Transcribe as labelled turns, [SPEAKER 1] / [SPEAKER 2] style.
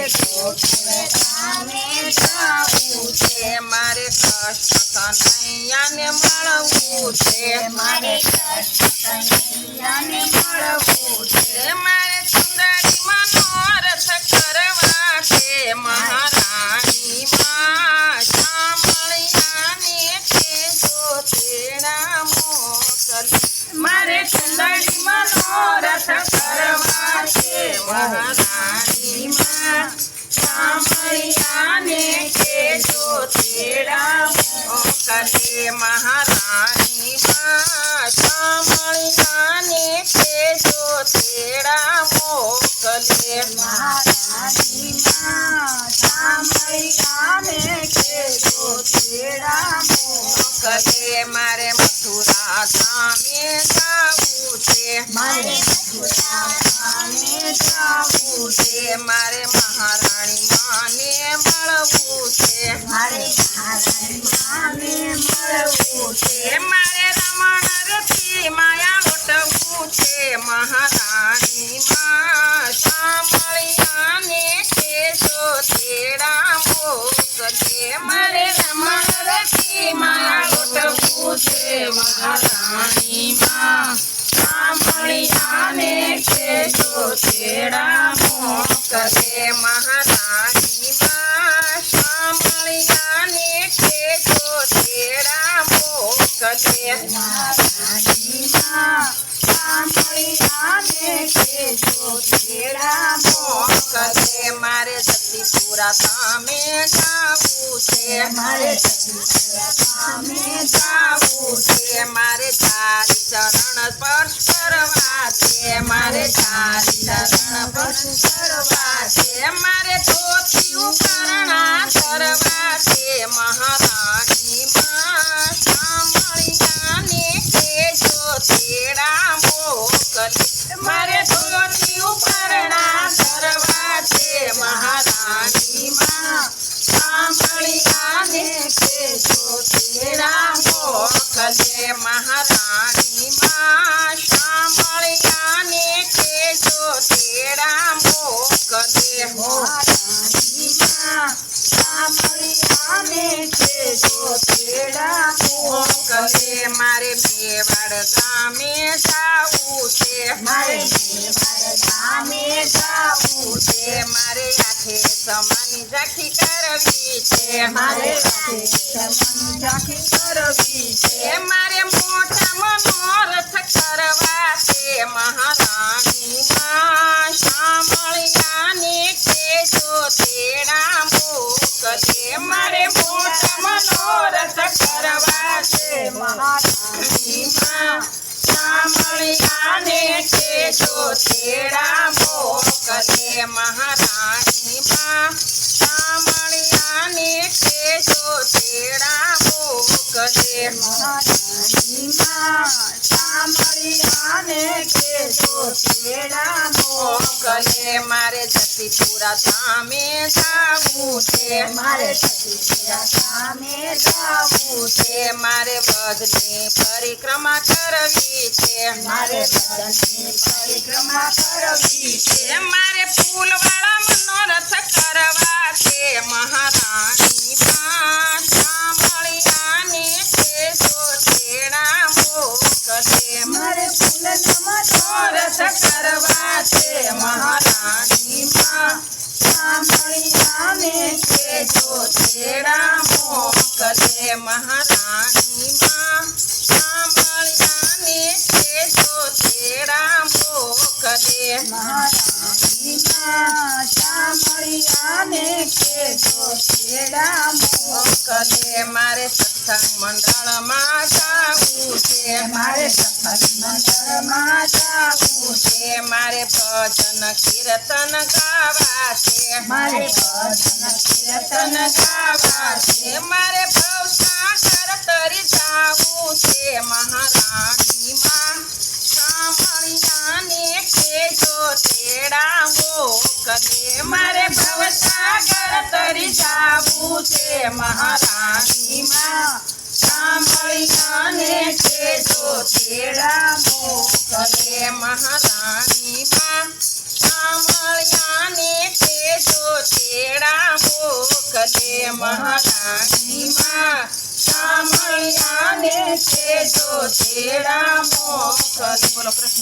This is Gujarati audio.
[SPEAKER 1] મારે છે
[SPEAKER 2] મારે
[SPEAKER 1] કનૈયાને મળવું છે
[SPEAKER 2] મારે
[SPEAKER 1] સુંદરી મનોરથ કરવા છે મહારાણી
[SPEAKER 2] મારે સુંદરી મનોરથ કરવા છે
[SPEAKER 1] મહારાણી
[SPEAKER 2] સાંભળિયાને કે જો તેડા
[SPEAKER 1] મોકલે મહારાણી માં શામળિયાને છે જોતેડા મોકલે
[SPEAKER 2] મહારાણીમાં સાંભળિયાને કે જો તેડા
[SPEAKER 1] મોકલે મારે મથુરા ધામે જાવું છે
[SPEAKER 2] મારે મથુરાને જાવું
[SPEAKER 1] છે મારે મહારાણી માં સાંભળિયાને કે જો તેડા મોકલે મહારાણી માં સાંભળિયાને કે જો તેડા મોકલે
[SPEAKER 2] મહારાણીમાં સાંભળિયાને કે જો તેડા
[SPEAKER 1] મોકલે મારે જતીપુરા સામે જાવું છે
[SPEAKER 2] મારે
[SPEAKER 1] મોકલે મારે મેવાડ ગામે જાવું છે.
[SPEAKER 2] મારે દેવાળ ગામે જાવું
[SPEAKER 1] છે. મારે આખે સમાની ઝાંખી કરવી છે.
[SPEAKER 2] મારે સમન રાખી કરવી છે.
[SPEAKER 1] મારે મોટા મનોરથ કરવા છે. મહારાણી મહારાણી માં સાંભળિયાને કે જો તેડા મોકલે મહારાણી માં સાંભળિયાને કે જો તેડા મોકલે મારે જતીપુરા ધામે જાવું છે.
[SPEAKER 2] મારે સતીપુરા ગામે જાવું છે.
[SPEAKER 1] મારે બજની પરિક્રમા કરવી છે.
[SPEAKER 2] મારે પરિક્રમા કરવી છે.
[SPEAKER 1] મારે ફૂલવાળા મનોરથ કરવા છે. મહારાણી મોકલે
[SPEAKER 2] મહારાણીમાં સાંભળિયાને કે જો
[SPEAKER 1] મોકલે મારે સત્સંગ મંડળમાં જાવું છે.
[SPEAKER 2] મારે સત્સંગ મંડળમાં જાવું
[SPEAKER 1] છે. મારે ભજન કીર્તન ગાવા છે.
[SPEAKER 2] મારે ભજન કીર્તન
[SPEAKER 1] ગાવા જાવું કદી મારે ભવસાગર તરી જાવું છે મહારાણી માં સાંભળીને છે જો તેડા મોકલે મહારાણી માં સાંભળ્યાને છે જો તેડા મોકલે મહારાણી માં સાંભળ્યાને છે જો તેડા મોકલે બોલો